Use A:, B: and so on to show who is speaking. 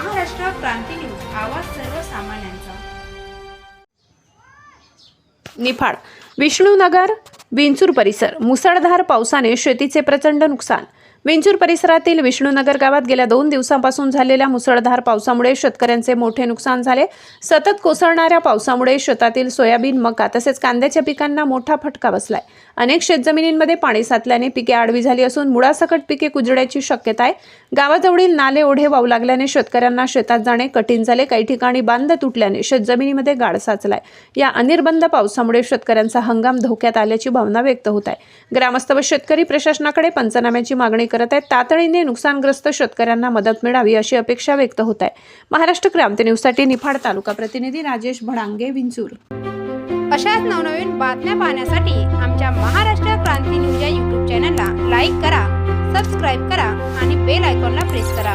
A: Maharashtra Kranti news आवाज सर्वसामान्यांचा.
B: निफाड विष्णुनगर विंचूर परिसर मुसळधार पावसाने शेतीचे प्रचंड नुकसान. विंचूर परिसरातील विष्णूनगर गावात गेल्या दोन दिवसांपासून झालेल्या मुसळधार पावसामुळे शेतकऱ्यांचे मोठे नुकसान झाले. सतत कोसळणाऱ्या पावसामुळे शेतातील सोयाबीन मका तसेच कांद्याच्या पिकांना मोठा फटका बसलाय. अनेक शेतजमिनींमध्ये पाणी साचल्याने पिके आडवी झाली असून मुळासकट पिके कुजण्याची शक्यता आहे. गावाजवळील नाले ओढे वाहू लागल्याने शेतकऱ्यांना शेतात जाणे कठीण झाले. काही ठिकाणी बांध तुटल्याने शेतजमिनीमध्ये गाड साचलाय. या अनिर्बंध पावसामुळे शेतकऱ्यांचा हंगाम धोक्यात आल्याची भावना व्यक्त होत आहे. ग्रामस्थ व शेतकरी प्रशासनाकडे पंचनाम्याची मागणी करत आहेत. तातडीने नुकसानग्रस्त शेतकऱ्यांना मदत मिळावी अशी अपेक्षा व्यक्त होत आहे. महाराष्ट्र क्रांती न्यूजसाठी निफाड तालुका प्रतिनिधी राजेश भडांगे विंचूर.
A: अशाच नवनवीन बातम्या पाहण्यासाठी आमच्या महाराष्ट्र क्रांती न्यूज या यूट्यूब चॅनलला लाईक करा सबस्क्राईब करा आणि बेल आयकॉनला प्रेस करा.